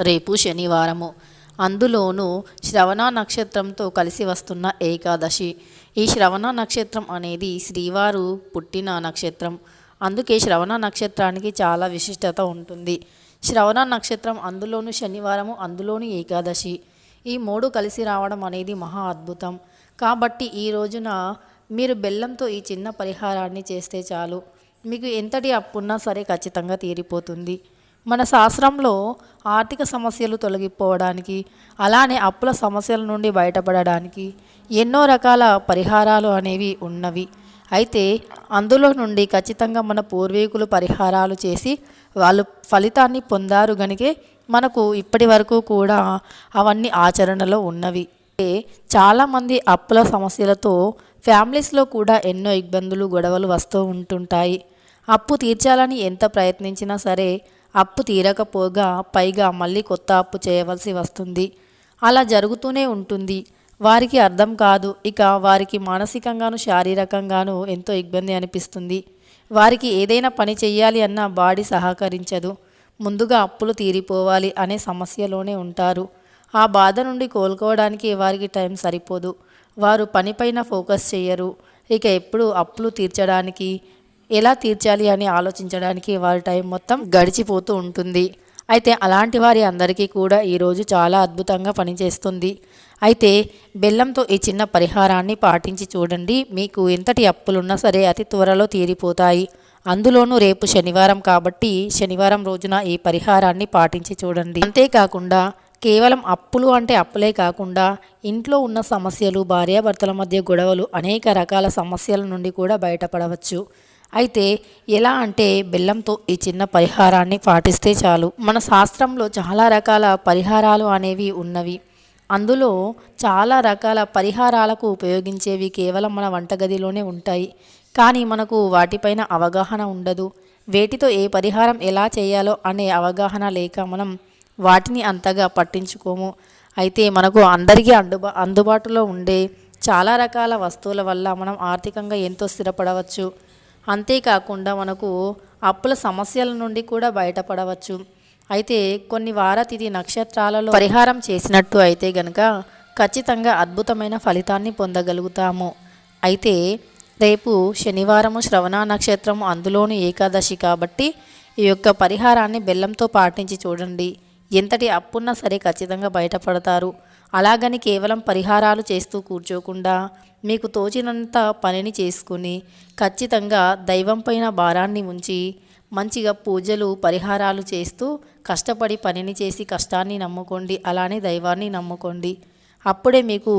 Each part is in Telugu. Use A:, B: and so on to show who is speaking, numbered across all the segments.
A: రేపు శనివారము. అందులోనూ శ్రవణ నక్షత్రంతో కలిసి వస్తున్న ఏకాదశి. ఈ శ్రవణ నక్షత్రం అనేది శ్రీవారు పుట్టిన నక్షత్రం. అందుకే శ్రవణ నక్షత్రానికి చాలా విశిష్టత ఉంటుంది. శ్రవణ నక్షత్రం అందులోను శనివారము అందులోని ఏకాదశి. ఈ మూడు కలిసి రావడం అనేది మహా అద్భుతం. కాబట్టి ఈ రోజున మీరు బెల్లంతో ఈ చిన్న పరిహారాన్ని చేస్తే చాలు. మీకు ఎంతటి అప్పున్నా సరే ఖచ్చితంగా తీరిపోతుంది. మన శాస్త్రంలో ఆర్థిక సమస్యలు తొలగిపోవడానికి అలానే అప్పుల సమస్యల నుండి బయటపడడానికి ఎన్నో రకాల పరిహారాలు అనేవి ఉన్నవి. అయితే అందులో నుండి ఖచ్చితంగా మన పూర్వీకులు పరిహారాలు చేసి వాళ్ళు ఫలితాన్ని పొందారు గనికే మనకు ఇప్పటి వరకు కూడా అవన్నీ ఆచరణలో ఉన్నవి. చాలామంది అప్పుల సమస్యలతో ఫ్యామిలీస్లో కూడా ఎన్నో ఇబ్బందులు గొడవలు వస్తూ ఉంటుంటాయి. అప్పు తీర్చాలని ఎంత ప్రయత్నించినా సరే అప్పు తీరకపోగా పైగా మళ్ళీ కొత్త అప్పు చేయవలసి వస్తుంది. అలా జరుగుతూనే ఉంటుంది. వారికి అర్థం కాదు. ఇక వారికి మానసికంగాను శారీరకంగాను ఎంతో ఇబ్బంది అనిపిస్తుంది. వారికి ఏదైనా పని చెయ్యాలి అన్న బాడీ సహకరించదు. ముందుగా అప్పులు తీరిపోవాలి అనే సమస్యలోనే ఉంటారు. ఆ బాధ నుండి కోలుకోవడానికి వారికి టైం సరిపోదు. వారు పనిపైన ఫోకస్ చేయరు ఇక ఎప్పుడు అప్పులు తీర్చడానికి ఎలా తీర్చాలి అని ఆలోచించడానికి వారి టైం మొత్తం గడిచిపోతూ ఉంటుంది. అయితే అలాంటి వారి అందరికీ కూడా ఈరోజు చాలా అద్భుతంగా పనిచేస్తుంది. అయితే బెల్లంతో ఈ చిన్న పరిహారాన్ని పాటించి చూడండి. మీకు ఎంతటి అప్పులున్నా సరే అతి త్వరలో తీరిపోతాయి. అందులోనూ రేపు శనివారం కాబట్టి శనివారం రోజున ఈ పరిహారాన్ని పాటించి చూడండి. అంతేకాకుండా కేవలం అప్పులు అంటే అప్పులే కాకుండా ఇంట్లో ఉన్న సమస్యలు భార్యాభర్తల మధ్య గొడవలు అనేక రకాల సమస్యల నుండి కూడా బయటపడవచ్చు. అయితే ఎలా అంటే బెల్లంతో ఈ చిన్న పరిహారాన్ని పాటిస్తే చాలు. మన శాస్త్రంలో చాలా రకాల పరిహారాలు అనేవి ఉన్నవి. అందులో చాలా రకాల పరిహారాలకు ఉపయోగించేవి కేవలం మన వంటగదిలోనే ఉంటాయి. కానీ మనకు వాటిపైన అవగాహన ఉండదు. వేటితో ఏ పరిహారం ఎలా చేయాలో అనే అవగాహన లేక మనం వాటిని అంతగా పట్టించుకోము. అయితే మనకు అందరికీ అందుబా అందుబాటులో ఉండే చాలా రకాల వస్తువుల వల్ల మనం ఆర్థికంగా ఎంతో స్థిరపడవచ్చు. అంతేకాకుండా మనకు అప్పుల సమస్యల నుండి కూడా బయటపడవచ్చు. అయితే కొన్ని వారతిథి నక్షత్రాలలో పరిహారం చేసినట్టు అయితే గనక ఖచ్చితంగా అద్భుతమైన ఫలితాన్ని పొందగలుగుతాము. అయితే రేపు శనివారము శ్రవణ నక్షత్రము అందులోని ఏకాదశి కాబట్టి ఈ యొక్క పరిహారాన్ని బెల్లంతో పాటించి చూడండి. ఎంతటి అప్పున్నా సరే ఖచ్చితంగా బయటపడతారు. అలాగని కేవలం పరిహారాలు చేస్తూ కూర్చోకుండా మీకు తోచినంత పనిని చేసుకుని ఖచ్చితంగా దైవం పైన భారాన్ని ఉంచి మంచిగా పూజలు పరిహారాలు చేస్తూ కష్టపడి పనిని చేసి కష్టాన్ని నమ్ముకోండి అలానే దైవాన్ని నమ్ముకోండి. అప్పుడే మీకు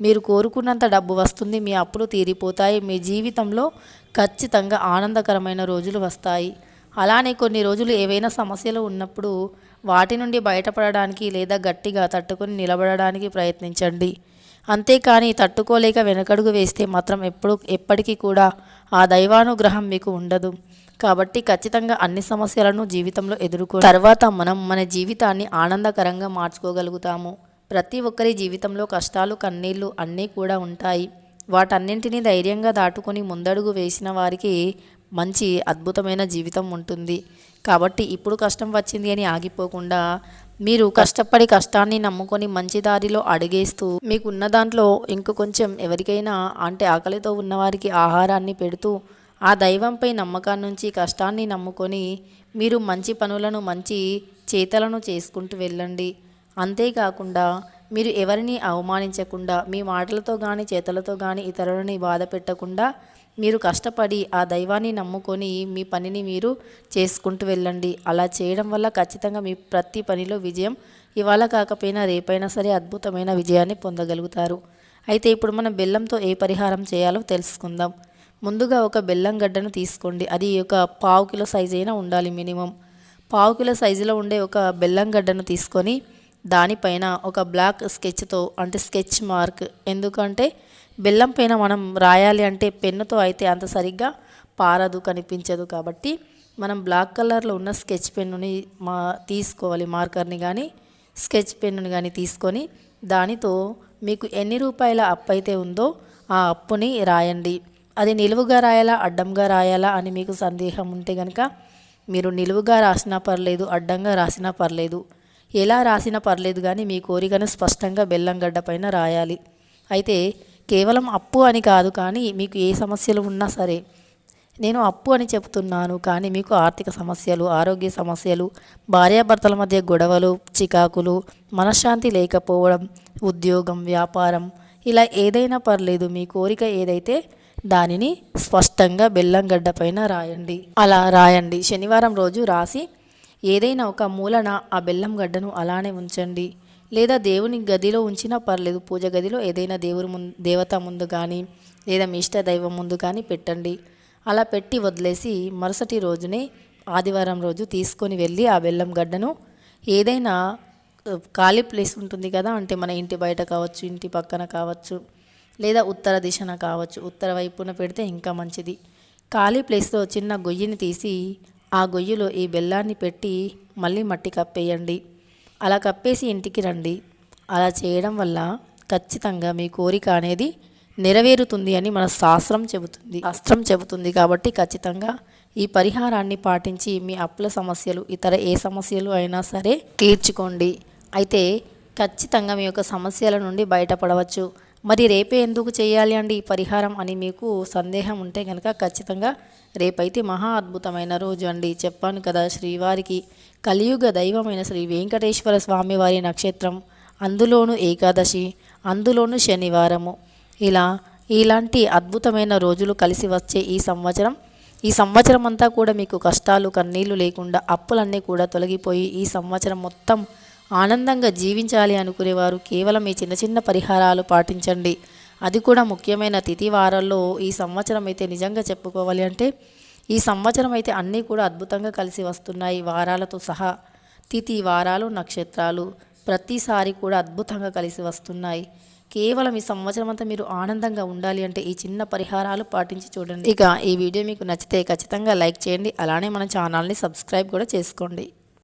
A: మీరు కోరుకున్నంత డబ్బు వస్తుంది మీ అప్పులు తీరిపోతాయి మీ జీవితంలో ఖచ్చితంగా ఆనందకరమైన రోజులు వస్తాయి. అలానే కొన్ని రోజులు ఏవైనా సమస్యలు ఉన్నప్పుడు వాటి నుండి బయటపడడానికి లేదా గట్టిగా తట్టుకొని నిలబడడానికి ప్రయత్నించండి. అంతేకాని తట్టుకోలేక వెనకడుగు వేస్తే మాత్రం ఎప్పుడు ఎప్పటికీ కూడా ఆ దైవానుగ్రహం మీకు ఉండదు. కాబట్టి ఖచ్చితంగా అన్ని సమస్యలను జీవితంలో ఎదుర్కో తర్వాత మనం మన జీవితాన్ని ఆనందకరంగా మార్చుకోగలుగుతాము. ప్రతి ఒక్కరి జీవితంలో కష్టాలు కన్నీళ్ళు అన్నీ కూడా ఉంటాయి. వాటన్నింటినీ ధైర్యంగా దాటుకొని ముందడుగు వేసిన వారికి మంచి అద్భుతమైన జీవితం ఉంటుంది. కాబట్టి ఇప్పుడు కష్టం వచ్చింది అని ఆగిపోకుండా మీరు కష్టపడి కష్టాన్ని నమ్ముకొని మంచి దారిలో అడిగేస్తూ మీకున్న దాంట్లో ఇంక కొంచెం ఎవరికైనా అంటే ఆకలితో ఉన్నవారికి ఆహారాన్ని పెడుతూ ఆ దైవంపై నమ్మకాన్ని నుంచి కష్టాన్ని నమ్ముకొని మీరు మంచి పనులను మంచి చేతలను చేసుకుంటూ వెళ్ళండి. అంతేకాకుండా మీరు ఎవరిని అవమానించకుండా మీ మాటలతో కానీ చేతలతో కానీ ఇతరులని బాధ పెట్టకుండా మీరు కష్టపడి ఆ దైవాన్ని నమ్ముకొని మీ పనిని మీరు చేసుకుంటూ వెళ్ళండి. అలా చేయడం వల్ల ఖచ్చితంగా మీ ప్రతి పనిలో విజయం ఇవాళ కాకపోయినా రేపైనా సరే అద్భుతమైన విజయాన్ని పొందగలుగుతారు. అయితే ఇప్పుడు మనం బెల్లంతో ఏ పరిహారం చేయాలో తెలుసుకుందాం. ముందుగా ఒక బెల్లం గడ్డను తీసుకోండి. అది ఒక పావు కిలో సైజు అయినా ఉండాలి మినిమం. పావు కిలో సైజులో ఉండే ఒక బెల్లం గడ్డను తీసుకొని దానిపైన ఒక బ్లాక్ స్కెచ్తో అంటే స్కెచ్ మార్క్ ఎందుకంటే బెల్లం పైన మనం రాయాలి అంటే పెన్నుతో అయితే అంత సరిగ్గా పారదు కనిపించదు కాబట్టి మనం బ్లాక్ కలర్లో ఉన్న స్కెచ్ పెన్నుని మా తీసుకోవాలి మార్కర్ని కానీ స్కెచ్ పెన్నుని కానీ తీసుకొని దానితో మీకు ఎన్ని రూపాయల అప్పు అయితే ఉందో ఆ అప్పుని రాయండి. అది నిలువుగా రాయాలా అడ్డంగా రాయాలా అని మీకు సందేహం ఉంటే కనుక మీరు నిలువుగా రాసినా పర్లేదు అడ్డంగా రాసినా పర్లేదు. ఎలా రాసినా పర్లేదు కానీ మీ కోరికను స్పష్టంగా బెల్లం గడ్డ పైన రాయాలి. అయితే కేవలం అప్పు అని కాదు కానీ మీకు ఏ సమస్యలు ఉన్నా సరే నేను అప్పు అని చెప్తున్నాను కానీ మీకు ఆర్థిక సమస్యలు ఆరోగ్య సమస్యలు భార్యాభర్తల మధ్య గొడవలు చికాకులు మనశ్శాంతి లేకపోవడం ఉద్యోగం వ్యాపారం ఇలా ఏదైనా పర్లేదు మీ కోరిక ఏదైతే దానిని స్పష్టంగా బెల్లం గడ్డ పైన రాయండి. అలా రాయండి. శనివారం రోజు రాసి ఏదైనా ఒక మూలన ఆ బెల్లం గడ్డను అలానే ఉంచండి. లేదా దేవుని గదిలో ఉంచినా పర్లేదు పూజ గదిలో ఏదైనా దేవుని ముందు దేవత ముందు కానీ లేదా మీ ఇష్ట దైవం ముందు కానీ పెట్టండి. అలా పెట్టి వదిలేసి మరుసటి రోజునే ఆదివారం రోజు తీసుకొని వెళ్ళి ఆ బెల్లం గడ్డను ఏదైనా ఖాళీ ప్లేస్ ఉంటుంది కదా అంటే మన ఇంటి బయట కావచ్చు ఇంటి పక్కన కావచ్చు లేదా ఉత్తర దిశన కావచ్చు ఉత్తర వైపున పెడితే ఇంకా మంచిది. ఖాళీ ప్లేస్లో చిన్న గొయ్యిని తీసి ఆ గొయ్యిలో ఈ బెల్లాన్ని పెట్టి మళ్ళీ మట్టి కప్పేయండి. అలా కప్పేసి ఇంటికి రండి. అలా చేయడం వల్ల ఖచ్చితంగా మీ కోరిక అనేది నెరవేరుతుంది అని మన శాస్త్రం చెబుతుంది. శాస్త్రం చెబుతుంది కాబట్టి ఖచ్చితంగా ఈ పరిహారాన్ని పాటించి మీ అప్పుల సమస్యలు ఇతర ఏ సమస్యలు అయినా సరే తీర్చుకోండి. అయితే ఖచ్చితంగా మీ యొక్క సమస్యల నుండి బయటపడవచ్చు. మరి రేపే ఎందుకు చేయాలి అండి ఈ పరిహారం అని మీకు సందేహం ఉంటే కనుక ఖచ్చితంగా రేపైతే మహా అద్భుతమైన రోజు అండి. చెప్పాను కదా శ్రీవారికి కలియుగ దైవమైన శ్రీ వెంకటేశ్వర స్వామి వారి నక్షత్రం అందులోను ఏకాదశి అందులోను శనివారము. ఇలా ఇలాంటి అద్భుతమైన రోజులు కలిసి వచ్చే ఈ సంవత్సరం ఈ సంవత్సరం అంతా కూడా మీకు కష్టాలు కన్నీళ్ళు లేకుండా అప్పులన్నీ కూడా తొలగిపోయి ఈ సంవత్సరం మొత్తం ఆనందంగా జీవించాలి అనుకునేవారు కేవలం ఈ చిన్న చిన్న పరిహారాలు పాటించండి. అది కూడా ముఖ్యమైన తిథి వారాల్లో ఈ సంవత్సరం అయితే నిజంగా చెప్పుకోవాలి అంటే ఈ సంవత్సరం అయితే అన్నీ కూడా అద్భుతంగా కలిసి వస్తున్నాయి. వారాలతో సహా తిథి వారాలు నక్షత్రాలు ప్రతిసారి కూడా అద్భుతంగా కలిసి వస్తున్నాయి. కేవలం ఈ సంవత్సరం అంతా మీరు ఆనందంగా ఉండాలి అంటే ఈ చిన్న పరిహారాలు పాటించి చూడండి. ఇక ఈ వీడియో మీకు నచ్చితే ఖచ్చితంగా లైక్ చేయండి. అలానే మన ఛానల్ని సబ్స్క్రైబ్ కూడా చేసుకోండి.